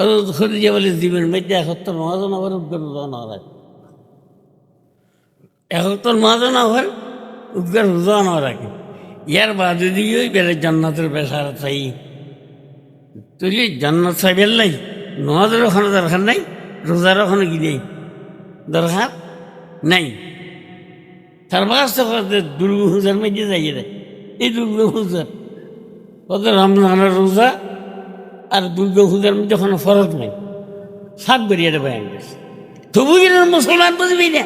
হজরত খদিজা বলে জীবন মধ্যে একত্তর মহাজন আবার উদ্গার না রাখে একত্তর মহাজন আবার উদ্গার না রাখে ইয়ার বাদে দিয়ে ওই বেড়ে জান্নাতের বেসার চাই তুই লাই নমাজের ওখানে নাই, রোজার নেই? নাই। যাই এই দুর্গা রোজা আর দুর্গা পূজার মধ্যে কোনো ফরক নেই। সাত বেরিয়ে গেছে। তবু এর মুসলমান বুঝবি না।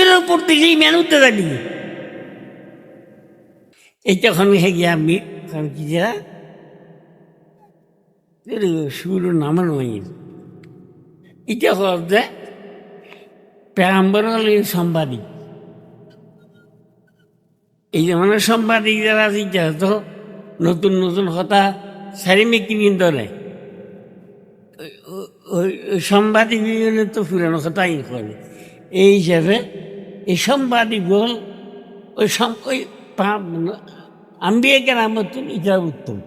এর উপর থেকে মেনুতে যাবি। এইটা ওখানে গিয়ে আমি ওখানে কি যা শুরু নামান এটা হচ্ছে পেগাম্বর হল সম্বাদিক এই যেমন সাংবাদিক যারা তো নতুন নতুন কথা সারিমে কিনে ধরে ওই সাংবাদিক তো পুরানো কথাই করে এই হিসাবে এই সাংবাদিক বল, ওই ওই আম্বিয়া কেরামতুন ইটা উত্তম।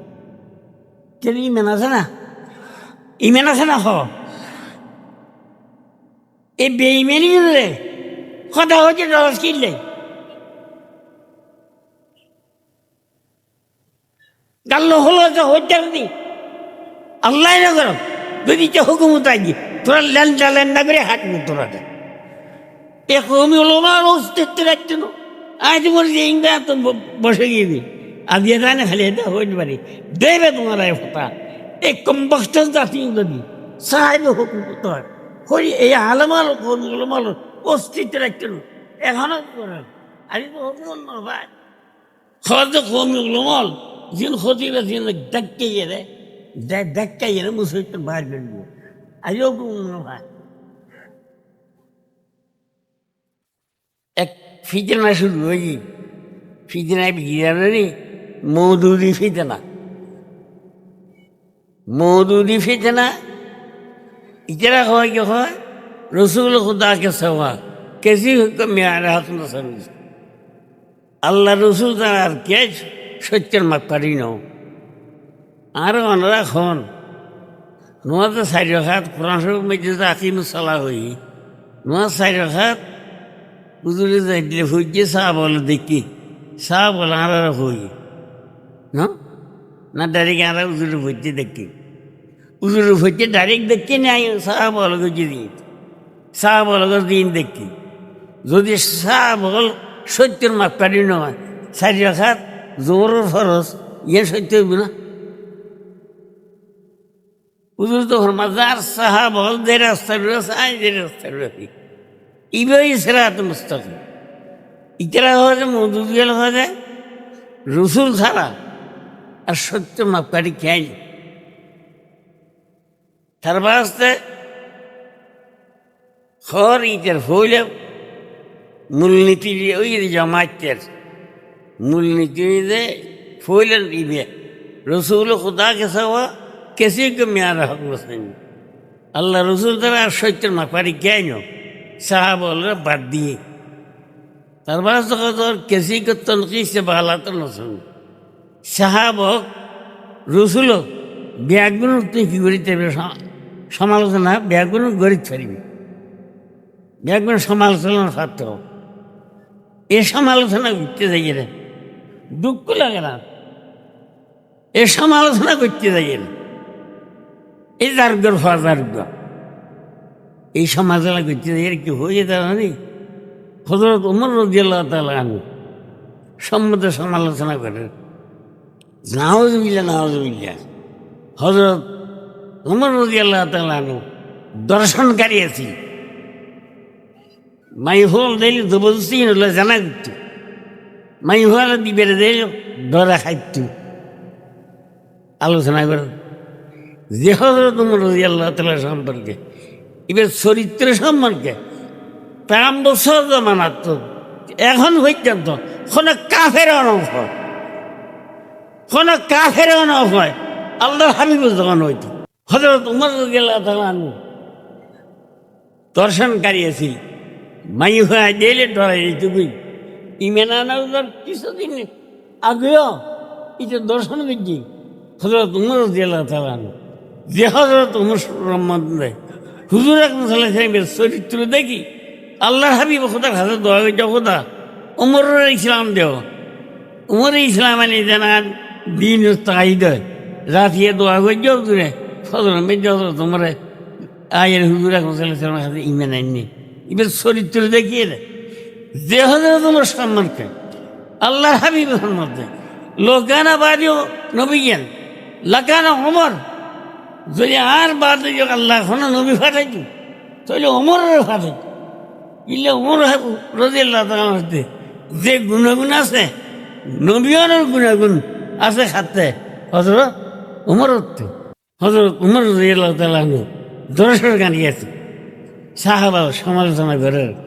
কেন, ইমেন আছে না? ইমেন আছে না, হ। এই বেইমেনি কথা হচ্ছে দশ কিনলে। গাল্ল হলো তো হইতে আল্লাহ না করো যদি কে হুকুম তাই তোরা ল্যান্ডা ল্যান্ডা করে হাঁটবো তোরা এ কমি হলো আমার অস্তিত্ব রাখছে না। আজ যে ইংরা তো বসে গিয়ে দি। আজ এটা না খালি এটা হইতে পারি। দেবে তোমার কথা। এই কম্বস্ট জাতি যদি সাহেব হুকুম তোর হরি এই আলমাল আলমাল অস্তিত্ব রাখছে না। এখনও করে আজ তো হুকুম না ভাই। হজ কমি আলমাল jin khotira jin dakke yere dakka yere musulman bar bilmiyor. Ayol bunu var. Ek fitna শুরু হয়েছে ফিতনায় বিজ্ঞানেরই মৌদুদি ফিতনা মৌদুদি ফিতনা ইতারা হয় কি হয় রসুল খুদাকে সওয়া কেসি হুকম মেয়ারা হাত আল্লাহ রসুল তার আর কেছ সত্যের মাপ পারি নাও। আর অনরা খন নোয়া তো চারি রখাত কোরআন শরীফ মধ্যে তো আকিম চলা হই। নোয়া চারি রখাত উজুরে যাই দিলে হইছে চাহ বলে দেখি চাহ বলে আর হই। ন? ডাইরেক্ট আর উজুরে ভরতে দেখি। উজুরে ভরতে ডাইরেক্ট দেখি নাই চাহ বলে দিন চাহ বলে দিন দেখি। যদি চাহ বল সত্যের মাপ পারি নয় চারি রখাত জোরের ফরস ইয়ে সত্য হইব না। উজুর তখন মাজার সাহা বল দে রাস্তা রয়েছে আই দে রাস্তা রয়েছে ইবাই সেরাত মুস্তাকিম। ইতরা হয়ে মধুদ গেল হয়ে রসুল ছাড়া আর সত্য মাপকাঠি খেয়াই তার বাস্তে খর, ইটের হইলে মূলনীতি ওই জমাতের মূলনীতিতে ফইলেন ইবে। রসুল খুদা কেসাওয়া কেসি মেয়ারা হক বসেন। আল্লাহ রসুল তারা আর সত্যের মাপারি কেন? সাহাবলরা বাদ দিয়ে। তার বাস তোর কেসি কত্তন কি সে বাহালাতন নসুন। সাহাবক রসুল ব্যাগুন তুই কি করিতে সমালোচনা ব্যাগুন গরিব ছাড়িবি ব্যাগুন সমালোচনা সার্থক এ সমালোচনা উঠতে যাই রে। দুঃখ লাগে না। এ সমালোচনা করতে যাই রে এই দার্গর হওয়া দার্গ এই সমালোচনা করতে যাই কি হয়ে দাঁড়ানি হজরত উমর রদিয়াল্লাহ তালা আনু সম্মত সমালোচনা করে নাহজবিল্লা নাহজবিল্লা হজরত উমর রদিয়াল্লাহ তালা আনু দর্শনকারী আছি। মাই হোল দিলে জবরদস্তি হলে জানা করতো মাই হল দিবে দিল ধরা খাইতো আলোচনা করে যে হজরত রাজি আল্লাহ তালা সম্পর্কে এবার চরিত্র সম্পর্কে প্রাম বছর জমানাত এখন পর্যন্ত কোনো কাফের অনফ কোনো কাফের অনফ হয়। আল্লাহ হাবিব যখন হইতো হজরত উমর আল্লাহ তালা দর্শনকারী আছি মাই হয়ে দিলে ডরাই তুমি ইমেনা না কিছুদিন আগেও এটা দর্শন করছি। হজরত উমর দিয়াল্লাহ তালানো যে হজরত উমর সম্বন্ধে হুজুর আকরম সাল্লাহ সাহেবের চরিত্র দেখি। আল্লাহ হাবিব খোদার হাতে দোয়া করছে খোদা উমরের ইসলাম দেও। উমরের ইসলাম আনি জানান, দিন তাইদ রাতিয়ে দোয়া করছে হুজুরে ফজর মেজ তোমার আয়ের হুজুর আকরম সাল্লাহ সাল্লামের হাতে ইমান আননি। এবার চরিত্র দেখিয়ে দেয়। যে হজরত উমর সম্মানকে আল্লাহ হাবিব সম্বন্ধে লোকানা বাদিও নবীন লাকানা ওমর। যদি আর বাদ আল্লাহ এখন নবী ফাটাইতো। তাহলে ওমরের ফাটাইতো। ইলে ওমর রাজি আল্লাহ তালাতে যে গুণাগুণ আছে নবীনের গুণাগুণ আছে খাতে হজরত উমরত হজরত উমর রাজি আল্লাহ তালানু দর্শন গানিয়েছে সাহাবা সমালোচনা করে।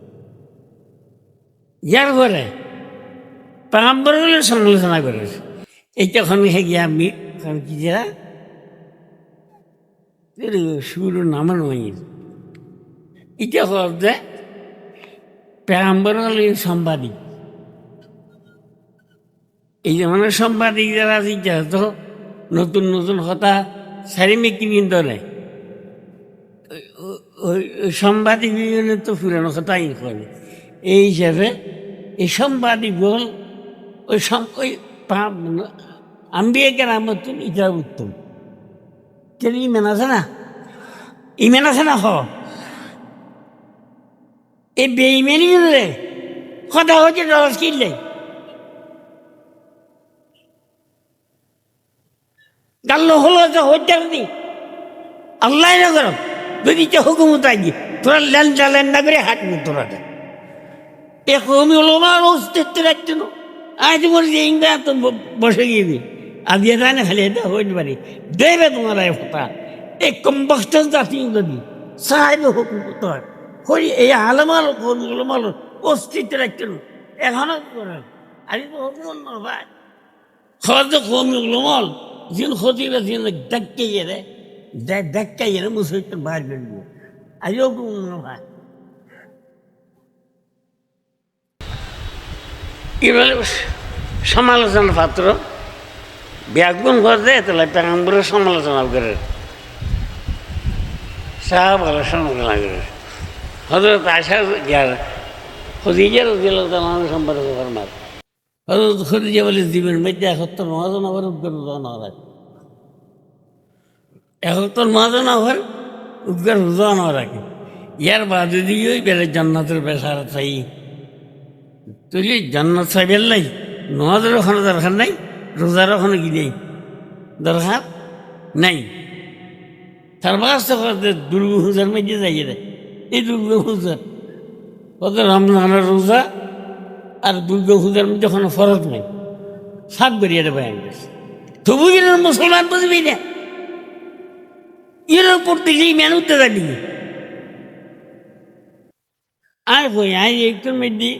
ইয়ার ঘরে পাম্বরগুলো সমালোচনা করে এইটা হে গিয়া আমি কি যারা সুর নামান নয় এটা হচ্ছে পেগাম্বর সাংবাদিক। এই যে মানে সাংবাদিক যারা আছে তো নতুন নতুন কথা সারিমে কিনি ধরে সাংবাদিক তো পুরানো কথাই করে এই হিসাবে এই সাংবাদিক বল, ওই ওই আম্বিয়া কেরামতুন এটা উত্তম। কেন ইমেন আছে না? ইমেন আছে না হ? এই বেইমেনি রে কথা হচ্ছে রস কিনলে। গাল্ল হলো যে হত্যা নি আল্লাহ না যদি হুকুম তাই তোরা লেন চালেন না করে হাঁটবো তোরা কমি হলো আমার অস্তিত্ব রাখছে না আজ বলি যে ইংরা তো বসে গিয়ে আজ এটা না খালি এটা হইতে পারি দেবে তোমার এই ফটা এই কম্বস্ট জাতি যদি সাহেব হুকুম করতে হয়। এই আলমাল আলমাল অস্তিত্ব রাখছে না এখনও করে? আজ তো হুকুম না ভাই হয়তো কমি উলমল যিন খতিবে যিন ডাক্কে গেলে ডাক্কা গেলে মুসলিম বাইর আজ হুকুম ভাই এবারে সমালোচনা পাত্র। ব্যাগুন করতে তাহলে পেগাম্বরের সমালোচনা করে। সাহা ভালো সমালোচনা করে। হজরত আশা যার খদিজার দিল তার সম্পর্ক ফরমার হজরত খদিজা বলে দিবেন মধ্যে একত্তর মহাজন আবার উদ্গার রোজান হয় একত্তর মহাজন আবার উদ্গার রোজান রাখে ইয়ার বাদে জান্নাতের বেসার চাই তুই জান্নাত সাহেবের নাই, নমাজের ওখানে দরকার নাই, রোজার ওখানে কি নেই? দরকার নাই। তার বাস্ত দুর্গ হুজার মধ্যে যাই রে। এই দুর্গ হুজার ওদের রমজানের রোজা আর দুর্গ হুজার মধ্যে ওখানে ফরক নেই। সাত বেরিয়ে বয়ান গেছে তবু এর মুসলমান বুঝবি না। এর উপর থেকে মেন উঠতে যাবি আর কই আই একটু মধ্যে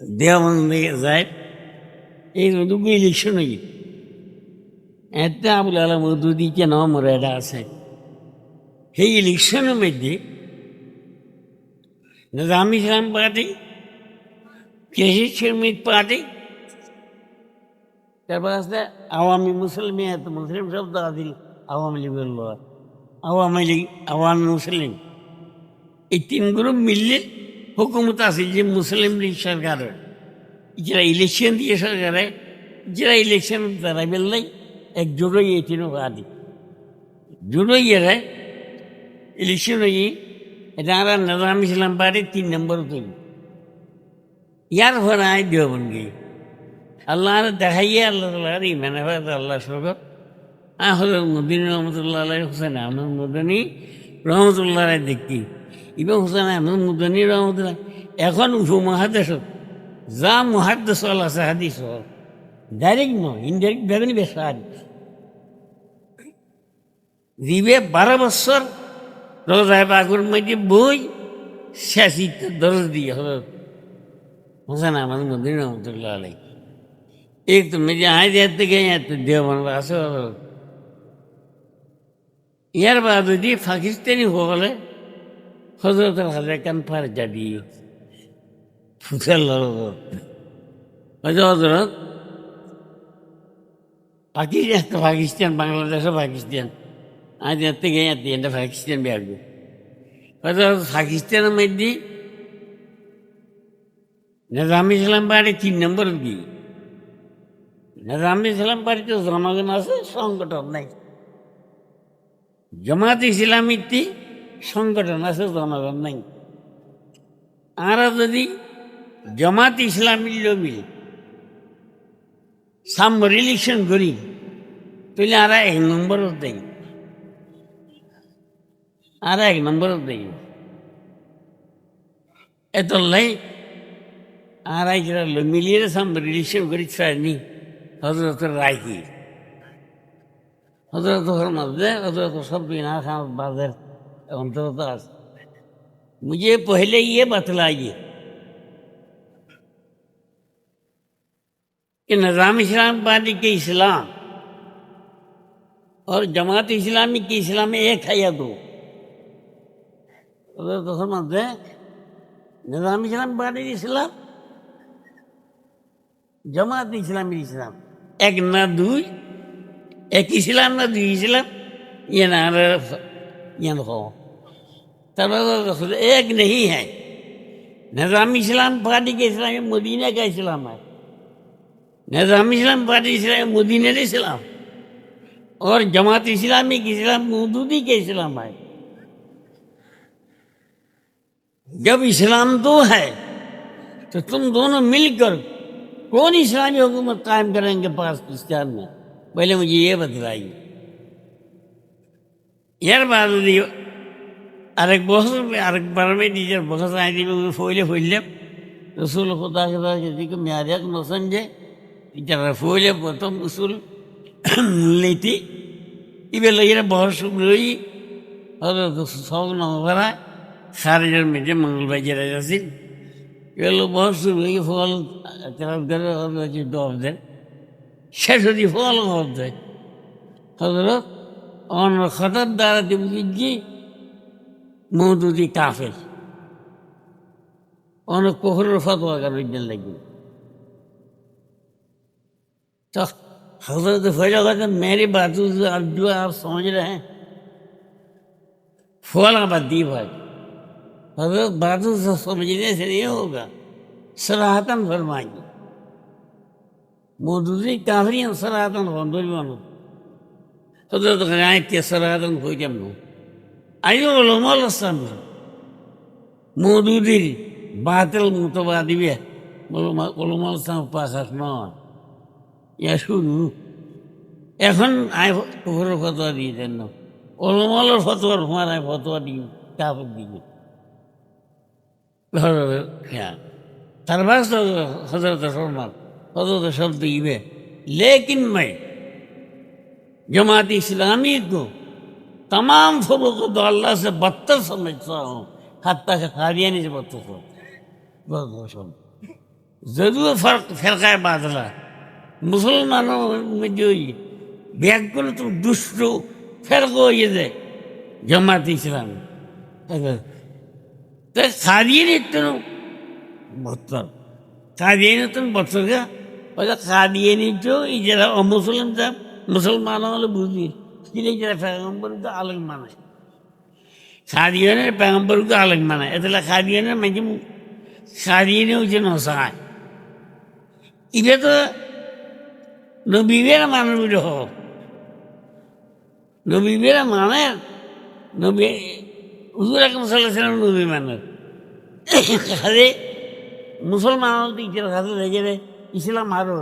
দেওয়ানন্দে যায়। এই দুটো ইলেকশন হয়ে একটা আবুল আলম দুদি কেন মরে এটা আছে। সেই ইলেকশনের মধ্যে নিজাম ইসলাম পার্টি কেসি শ্রমিক পার্টি, তারপর আছে আওয়ামী মুসলিম, এত মুসলিম শব্দ আদিল আওয়ামী লীগ আওয়ামী লীগ, আওয়ামী মুসলিম। এই তিন গ্রুপ মিললে হুকুমত আছে যে মুসলিম লীগ সরকার। যারা ইলেকশন দিয়ে সরকারে, যারা ইলেকশন তারা বেললাই এক জোড়ই তিন আদি জোড়ই এরা ইলেকশন হয়ে এটা আমরা নিজাম ইসলাম পার্টি তিন নম্বর তৈরি ইয়ার ঘরে আয় দেওয়ান গিয়ে আল্লাহ দেখাইয়া আল্লাহ তাল্লাহ ইমানে হয় আল্লাহ সরকার আহ হজরত মদিন রহমতুল্লাহ আলাই হোসেন আহমদ মদনী রহমতুল্লাহ রায় দেখি ইমাম হুসেন আহমদ মুদানি রহমতুল্লাহ এখন উঠু মহাদেশ যা মহাদেশ আছে, হাদিস ডাইরেক্ট নয় ইনডাইরেক্ট ভেবে বেশ হাদিস। দিবে বারো বছর রোজায় বাগুর মধ্যে বই শেষিত দরজ দিয়ে হল হুসেন আহমদ মুদানি রহমতুল্লাহ আলাই এক তো মেজে আয় দেওয়ার থেকে এত দেওয়ান আছে। ইয়ার বাদ যদি পাকিস্তানি হলে হজরত হাজার পার যাবি ফুসেল হজরত পাকিস্তান পাকিস্তান, বাংলাদেশ পাকিস্তান। আজ এর থেকে এটা পাকিস্তান বেরবে হজরত পাকিস্তানের মধ্যে নিজাম ইসলাম বাড়ি তিন নম্বর দিয়ে নিজাম ইসলাম বাড়িতে জনগণ আছে, সংগঠন নাই। জামাত ইসলামীতে সংগঠন আছে, জনগণ নাই। আমরা যদি জমাত ইসলামী লমিল সাম রিলেশন করি, তাহলে আর এক নম্বর দেই। আর এক নম্বর দেই। এত লাই আর একরা মিলিয়ে সাম রিলেশন করি চাইনি হজরত রাখি হজরত হরমাদ হজরত সব দিন আসাম বাজার। अंतरता मुझे पहले ये बतलाइए कि निज़ाम इस्लाम पार्टी के इस्लाम और जमात इस्लामी के इस्लाम में एक है या दो हजरत फरमाते निज़ाम इस्लाम पार्टी के इस्लाम जमात इस्लामी इस्लाम एक ना दुई এক ইসলাম না দুই ইসলাম ये ना ये हो तब एक नहीं है। निज़ाम इस्लाम पार्टी के इस्लाम मदीना का इस्लाम है। निज़ाम इस्लाम पार्टी इस्लाम मदीना का इस्लाम। और जमात इस्लामी की इस्लाम, मौदूदी के इस्लाम है। जब इस्लाम दो है तो तुम दोनों मिलकर कौन इस्लामी हुकूमत कायम करेंगे पाकिस्तान में? पहले मुझे ये बतलाइए यार দিও আরেক বছর আরেক বারবে নিজের বছর আই দিবে ফইলে ফইলে। রসুল খোদা যেদিকে মেয়ারিয়াক নসন যে যারা ফইলে প্রথম রসুল নীতি। ইবে লই হয়তো সব নম্বরা খারেজের মেঝে মঙ্গলবার জেলা যাচ্ছিল এগুলো বহস লই ফল হচ্ছে ডব দেন। শেষ হতে ফল হতে হজরত অন খতর দ্বারা দিবজি মৌদুদি কাফের অনেক কোহরের ফতোয়া করার লাগবে तो हजरत फैजा कहते मेरी बात आप जो आप समझ रहे हैं फौला बदी भाई हजरत बातों से समझने से नहीं होगा सराहतन फरमाएंगे मौजूदी काफरी सराहतन होंदोरी मानो हजरत गनायत के सराहतन हो जमनो आयो আইমাল আসলামরা মৌদুদির বাতেল মতবাদী ওলমাল ইসলাম পাশাস নয়। ইয়া এখন আয় ওপরে ফতোয়া দিয়েছেন না। ওলমালের ফতোয়ার মারায় ফতোয়া দিই কাপড় দিবে ধরো তার বাস হজরত শর্মার হজরত শব্দ ইবে লেকিন মাই। জমাত ইসলামী তো जमात इस्लामी को तमाम फरोख अल्लाह से बदतर समझता हूँ हत्या के खादियानी से बदतर समझ जरूर फर्क फिरका बादला মুসলমানও মধ্যে ওই ব্যাগগুলো তো দুষ্ট ফেরক হয়ে যায় জামাত ইসলাম তো সারিয়ে নিত বছর সারিয়ে নিত বছর ওই সারিয়ে নিত এই যারা অমুসলিম তা মুসলমান হলে বুঝি যারা পেগম্বরকে আলেক মানায় সারিয়নের পেগম্বরকে আলেক মানায় এতলা সারিয়নের মাঝে সারিয়ে হচ্ছে নসায়। এটা তো নবীবের মানুষ হোক নবীবের মানে নবী হুজুর আকম সাল্লাম নবী মানুষ খালি মুসলমান দিকের কাছে দেখে ইসলাম আরও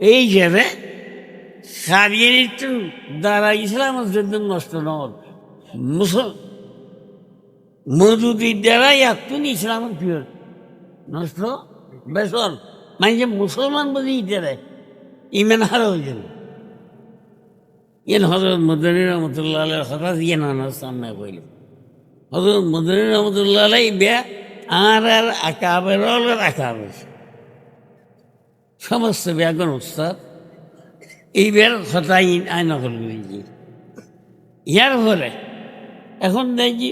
এই যাবে শারীরিক দ্বারা ইসলামের জন্য নষ্ট নয়। মুসল মজুদির দ্বারাই এক্ষুনি ইসলামের পিওর নষ্ট? বেসর মানে যে মুসলমান বুঝি দ্বারাই ইমান হারা হয়ে যাবে। ইয়েন হজরত মদনী রহমতুল্লাহ আলের হঠাৎ ইয়েন আনার সামনে কইল হজরত মদনী রহমতুল্লাহ আলাই বিয়া আর আর আকাবের আকাবের সমস্ত ব্যাগন উস্তাদ। এই বিয়ার কথা আইন নকল করেছি ইয়ার ফলে এখন দেখছি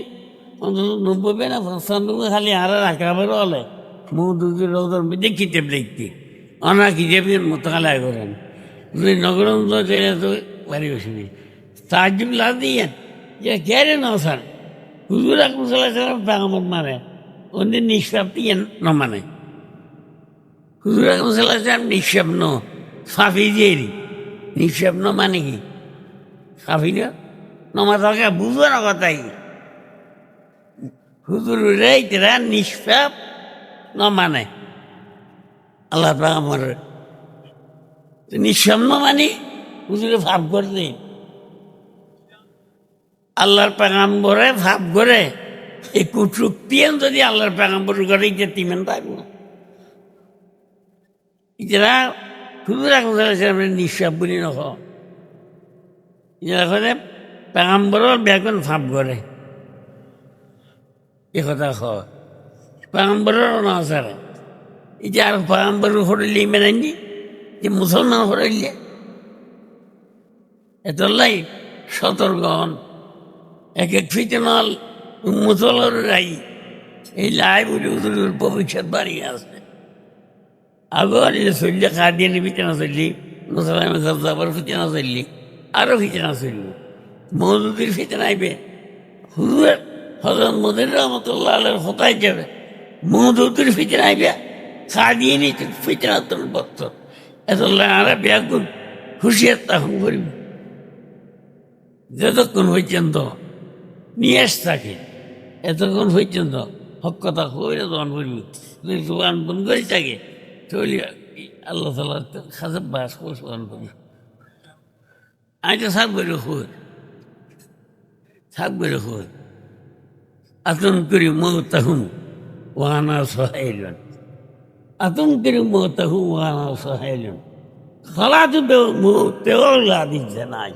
অন্তত নব্বই না পঁচানব্বই খালি আর আকাবের হলে। মুখ দুটি রোদর মধ্যে কিতাব দেখতে অনা কিতাবের মোতালা করেন যদি নগরন্ত চলে তো বাড়ি বসে তাজ্জুব লাভ দিয়ে যে কেড়ে ন স্যার হুজুর আকরম সাল্লাহ পেগামত মানে ওদের নিষ্পাপ্তি ন মানে হুজুর আকরম সাল্লাহ নিঃস্বাপ ন। সাফি দিয়েরি নিঃস্বাপ ন মানে কি? সাফি না? নমাতাকে বুঝব না কথাই হুজুর রে তেরা নিষ্পাপ ন মানে। আল্লাহ পেগামর নিঃস্বাপ ন মানে হুজুরে ভাব করতে আল্লাহর পেগাম্বরে ভাব করে, এই কুটুক্তিয়ান যদি আল্লাহর পেগাম্বর করে যে তিমেন থাকব আমরা নিঃশ্বাস বলি নখ ইতারা করে পেগাম্বরের ব্যাগুন ভাব করে এ কথা খ পেগাম্বরের না স্যার এই যে আর পেগাম্বর হরিলি মেনাইনি যে মুসলমান হরিলে এতলাই সতর্কন এক এক ফিতনাল মুসলর রাই এই লাই বলে উদুর ভবিষ্যৎ বাড়ি আছে। আগর চললে খাদিয়ানি ফিতনা চললি মুসলামে সবজাবার ফিতনা চললি আরও ফিতনা চলল মৌদুদির ফিতনা আইবে হুজুর হজরত মদির রহমতুল্লাহ আলের হতাই যাবে মৌদুদির ফিতনা আইবে খাদিয়ানি ফিতনা তোর বক্ত এত আরা ব্যাগুন হুশিয়ার তখন করিব যতক্ষণ পর্যন্ত নিয়ে থাকে এতক্ষণ পর্যন্ত হক কথা কইলে দন করবি তুই জোয়ান বন করে থাকে চলি আল্লাহ তালা খাজে বাস করে সোয়ান করবি আমি তো সাপ করে খুর সাপ করে খুর আতন করি মৌতাহুম ওয়ানা সহাইলন আতন করি মৌতাহুম ওয়ানা সহাইলন খলা তো তেও লা দিচ্ছে নাই